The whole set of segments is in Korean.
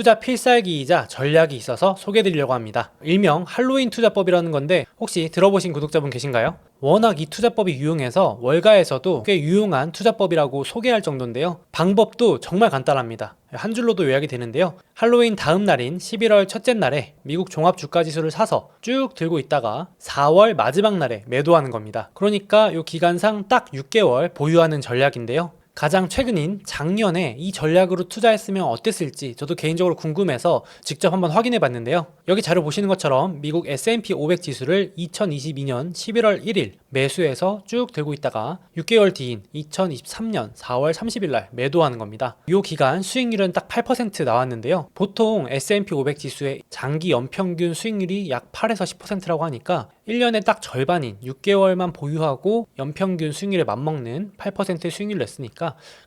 투자 필살기이자 전략이 있어서 소개해드리려고 합니다. 일명 할로윈 투자법이라는 건데 혹시 들어보신 구독자분 계신가요? 워낙 이 투자법이 유용해서 월가에서도 꽤 유용한 투자법이라고 소개할 정도인데요. 방법도 정말 간단합니다. 한 줄로도 요약이 되는데요. 할로윈 다음 날인 11월 첫째 날에 미국 종합 주가 지수를 사서 쭉 들고 있다가 4월 마지막 날에 매도하는 겁니다. 그러니까 이 기간상 딱 6개월 보유하는 전략인데요. 가장 최근인 작년에 이 전략으로 투자했으면 어땠을지 저도 개인적으로 궁금해서 직접 한번 확인해 봤는데요. 여기 자료 보시는 것처럼 미국 S&P 500 지수를 2022년 11월 1일 매수해서 쭉 들고 있다가 6개월 뒤인 2023년 4월 30일 날 매도하는 겁니다. 이 기간 수익률은 딱 8% 나왔는데요. 보통 S&P 500 지수의 장기 연평균 수익률이 약 8에서 10%라고 하니까 1년에 딱 절반인 6개월만 보유하고 연평균 수익률에 맞먹는 8%의 수익률을 냈으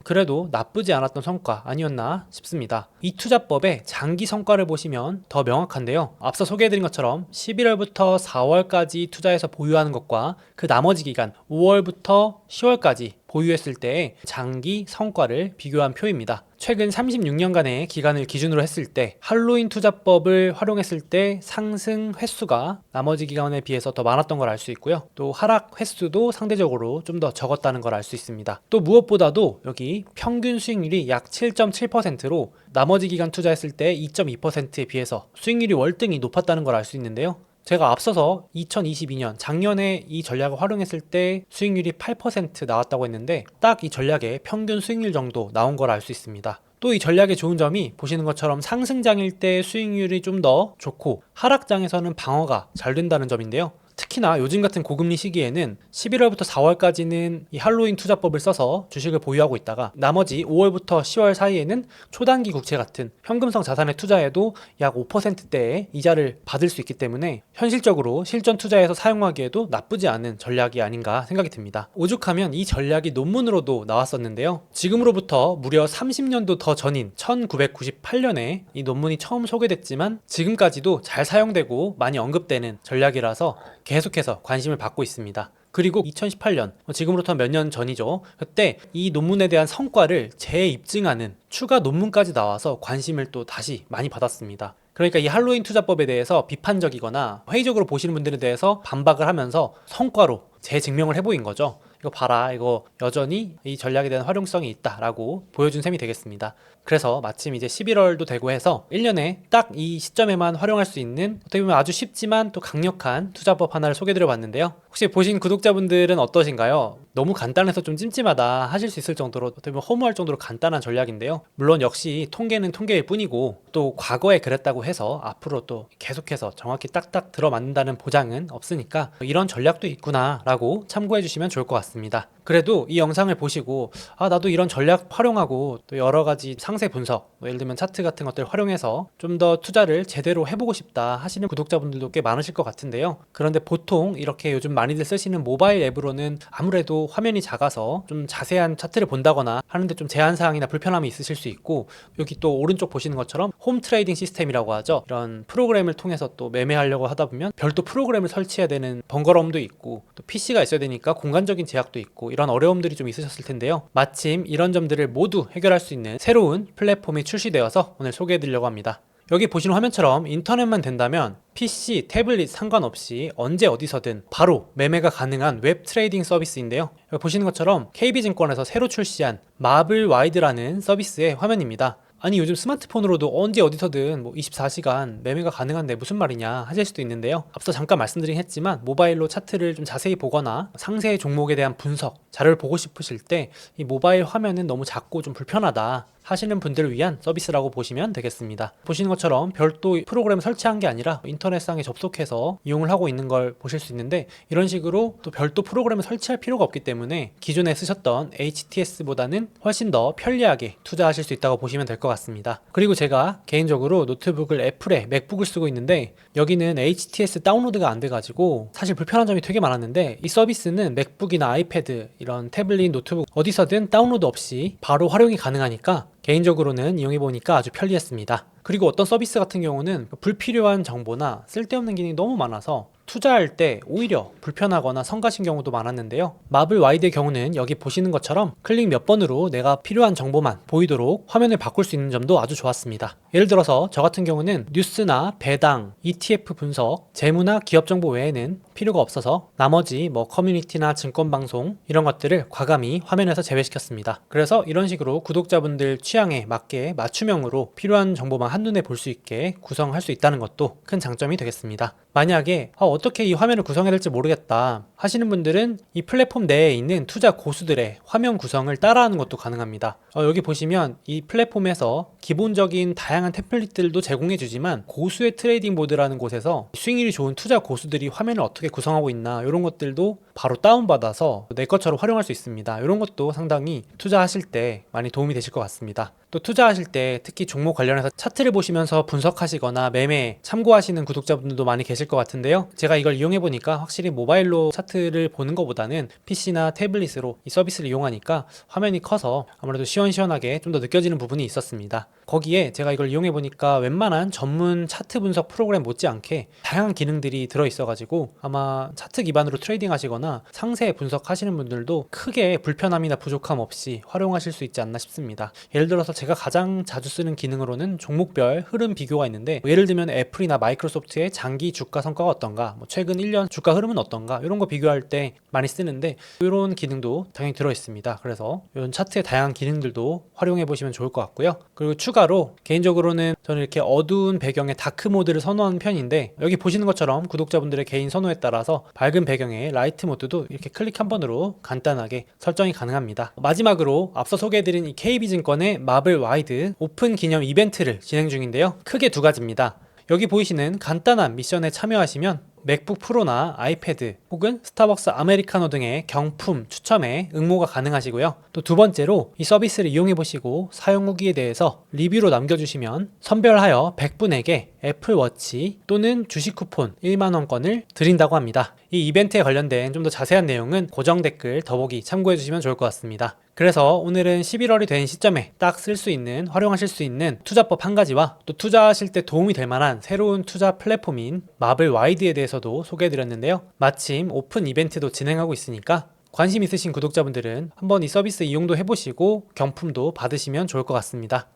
그래도 나쁘지 않았던 성과 아니었나 싶습니다. 이 투자법의 장기 성과를 보시면 더 명확한데요. 앞서 소개해드린 것처럼 11월부터 4월까지 투자해서 보유하는 것과 그 나머지 기간 5월부터 10월까지 보유했을 때의 장기 성과를 비교한 표입니다. 최근 36년간의 기간을 기준으로 했을 때 할로윈 투자법을 활용했을 때 상승 횟수가 나머지 기간에 비해서 더 많았던 걸 알 수 있고요. 또 하락 횟수도 상대적으로 좀 더 적었다는 걸 알 수 있습니다. 또 무엇보다도 여기 평균 수익률이 약 7.7%로 나머지 기간 투자했을 때 2.2%에 비해서 수익률이 월등히 높았다는 걸 알 수 있는데요. 제가 앞서서 2022년 작년에 이 전략을 활용했을 때 수익률이 8% 나왔다고 했는데 딱 이 전략의 평균 수익률 정도 나온 걸 알 수 있습니다. 또 이 전략의 좋은 점이 보시는 것처럼 상승장일 때 수익률이 좀 더 좋고 하락장에서는 방어가 잘 된다는 점인데요. 특히나 요즘 같은 고금리 시기에는 11월부터 4월까지는 이 할로윈 투자법을 써서 주식을 보유하고 있다가 나머지 5월부터 10월 사이에는 초단기 국채 같은 현금성 자산에 투자해도 약 5%대의 이자를 받을 수 있기 때문에 현실적으로 실전 투자에서 사용하기에도 나쁘지 않은 전략이 아닌가 생각이 듭니다. 오죽하면 이 전략이 논문으로도 나왔었는데요. 지금으로부터 무려 30년도 더 전인 1998년에 이 논문이 처음 소개됐지만 지금까지도 잘 사용되고 많이 언급되는 전략이라서 계속해서 관심을 받고 있습니다. 그리고 2018년, 지금으로부터 몇 년 전이죠. 그때 이 논문에 대한 성과를 재입증하는 추가 논문까지 나와서 관심을 또 다시 많이 받았습니다. 그러니까 이 할로윈 투자법에 대해서 비판적이거나 회의적으로 보시는 분들에 대해서 반박을 하면서 성과로 재증명을 해보인 거죠. 이거 봐라, 이거 여전히 이 전략에 대한 활용성이 있다라고 보여준 셈이 되겠습니다. 그래서 마침 이제 11월도 되고 해서 1년에 딱 이 시점에만 활용할 수 있는 어떻게 보면 아주 쉽지만 또 강력한 투자법 하나를 소개드려 봤는데요. 혹시 보신 구독자분들은 어떠신가요? 너무 간단해서 좀 찜찜하다 하실 수 있을 정도로 어떻게 보면 허무할 정도로 간단한 전략인데요. 물론 역시 통계는 통계일 뿐이고 또 과거에 그랬다고 해서 앞으로 또 계속해서 정확히 딱딱 들어맞는다는 보장은 없으니까 이런 전략도 있구나라고 참고해 주시면 좋을 것 같습니다. 그래도 이 영상을 보시고 아 나도 이런 전략 활용하고 또 여러 가지 상세 분석 뭐 예를 들면 차트 같은 것들 활용해서 좀 더 투자를 제대로 해보고 싶다 하시는 구독자분들도 꽤 많으실 것 같은데요. 그런데 보통 이렇게 요즘 많이들 쓰시는 모바일 앱으로는 아무래도 화면이 작아서 좀 자세한 차트를 본다거나 하는데 좀 제한 사항이나 불편함이 있으실 수 있고 여기 또 오른쪽 보시는 것처럼 홈 트레이딩 시스템이라고 하죠. 이런 프로그램을 통해서 또 매매하려고 하다 보면 별도 프로그램을 설치해야 되는 번거로움도 있고 또 PC가 있어야 되니까 공간적인 제약도 있고 이런 어려움들이 좀 있으셨을 텐데요. 마침 이런 점들을 모두 해결할 수 있는 새로운 플랫폼이 출시되어서 오늘 소개해 드리려고 합니다. 여기 보시는 화면처럼 인터넷만 된다면 PC, 태블릿 상관없이 언제 어디서든 바로 매매가 가능한 웹 트레이딩 서비스인데요. 여기 보시는 것처럼 KB증권에서 새로 출시한 마블 와이드라는 서비스의 화면입니다. 아니 요즘 스마트폰으로도 언제 어디서든 뭐 24시간 매매가 가능한데 무슨 말이냐 하실 수도 있는데요. 앞서 잠깐 말씀드린 했지만 모바일로 차트를 좀 자세히 보거나 상세 종목에 대한 분석 자료를 보고 싶으실 때 이 모바일 화면은 너무 작고 좀 불편하다 하시는 분들을 위한 서비스라고 보시면 되겠습니다. 보시는 것처럼 별도 프로그램 설치한 게 아니라 인터넷상에 접속해서 이용을 하고 있는 걸 보실 수 있는데 이런 식으로 또 별도 프로그램을 설치할 필요가 없기 때문에 기존에 쓰셨던 HTS보다는 훨씬 더 편리하게 투자하실 수 있다고 보시면 될 것 같습니다. 그리고 제가 개인적으로 노트북을 애플에 맥북을 쓰고 있는데 여기는 HTS 다운로드가 안 돼가지고 사실 불편한 점이 되게 많았는데 이 서비스는 맥북이나 아이패드 이런 태블릿 노트북 어디서든 다운로드 없이 바로 활용이 가능하니까 개인적으로는 이용해 보니까 아주 편리했습니다. 그리고 어떤 서비스 같은 경우는 불필요한 정보나 쓸데없는 기능이 너무 많아서 투자할 때 오히려 불편하거나 성가신 경우도 많았는데요. 마블 와이드의 경우는 여기 보시는 것처럼 클릭 몇 번으로 내가 필요한 정보만 보이도록 화면을 바꿀 수 있는 점도 아주 좋았습니다. 예를 들어서 저 같은 경우는 뉴스나 배당, ETF 분석, 재무나 기업 정보 외에는 필요가 없어서 나머지 뭐 커뮤니티나 증권 방송 이런 것들을 과감히 화면에서 제외시켰습니다. 그래서 이런 식으로 구독자분들 취향에 맞게 맞춤형으로 필요한 정보만 한눈에 볼 수 있게 구성할 수 있다는 것도 큰 장점이 되겠습니다. 만약에 아, 어떻게 이 화면을 구성해야 될지 모르겠다 하시는 분들은 이 플랫폼 내에 있는 투자 고수들의 화면 구성을 따라하는 것도 가능합니다. 어, 여기 보시면 이 플랫폼에서 기본적인 다양한 템플릿들도 제공해 주지만 고수의 트레이딩 보드라는 곳에서 수익률이 좋은 투자 고수들이 화면을 어떻게 구성하고 있나 이런 것들도 바로 다운받아서 내 것처럼 활용할 수 있습니다. 이런 것도 상당히 투자하실 때 많이 도움이 되실 것 같습니다. 또 투자하실 때 특히 종목 관련해서 차트를 보시면서 분석하시거나 매매 참고하시는 구독자분들도 많이 계실 것 같은데요. 제가 이걸 이용해 보니까 확실히 모바일로 차트를 보는 것보다는 PC나 태블릿으로 이 서비스를 이용하니까 화면이 커서 아무래도 시원시원하게 좀 더 느껴지는 부분이 있었습니다. 거기에 제가 이걸 이용해 보니까 웬만한 전문 차트 분석 프로그램 못지않게 다양한 기능들이 들어 있어 가지고 아마 차트 기반으로 트레이딩 하시거나 상세 분석하시는 분들도 크게 불편함이나 부족함 없이 활용하실 수 있지 않나 싶습니다. 예를 들어서 제가 가장 자주 쓰는 기능으로는 종목별 흐름 비교가 있는데 뭐 예를 들면 애플이나 마이크로소프트의 장기 주가 성과가 어떤가, 뭐 최근 1년 주가 흐름은 어떤가 이런 거 비교할 때 많이 쓰는데 이런 기능도 당연히 들어 있습니다. 그래서 이런 차트의 다양한 기능들도 활용해 보시면 좋을 것 같고요. 그리고 추 가로 개인적으로는 저는 이렇게 어두운 배경의 다크 모드를 선호하는 편인데 여기 보시는 것처럼 구독자분들의 개인 선호에 따라서 밝은 배경의 라이트 모드도 이렇게 클릭 한 번으로 간단하게 설정이 가능합니다. 마지막으로 앞서 소개해드린 이 KB증권의 마블 와이드 오픈 기념 이벤트를 진행 중인데요. 크게 두 가지입니다. 여기 보이시는 간단한 미션에 참여하시면 맥북 프로나 아이패드 혹은 스타벅스 아메리카노 등의 경품 추첨에 응모가 가능하시고요. 또 두 번째로 이 서비스를 이용해 보시고 사용 후기에 대해서 리뷰로 남겨주시면 선별하여 100분에게 애플워치 또는 주식 쿠폰 1만 원권을 드린다고 합니다. 이 이벤트에 관련된 좀 더 자세한 내용은 고정 댓글 더보기 참고해 주시면 좋을 것 같습니다. 그래서 오늘은 11월이 된 시점에 딱 쓸 수 있는 활용하실 수 있는 투자법 한 가지와 또 투자하실 때 도움이 될 만한 새로운 투자 플랫폼인 마블 와이드에 대해서도 소개해 드렸는데요. 마침 오픈 이벤트도 진행하고 있으니까 관심 있으신 구독자분들은 한번 이 서비스 이용도 해보시고 경품도 받으시면 좋을 것 같습니다.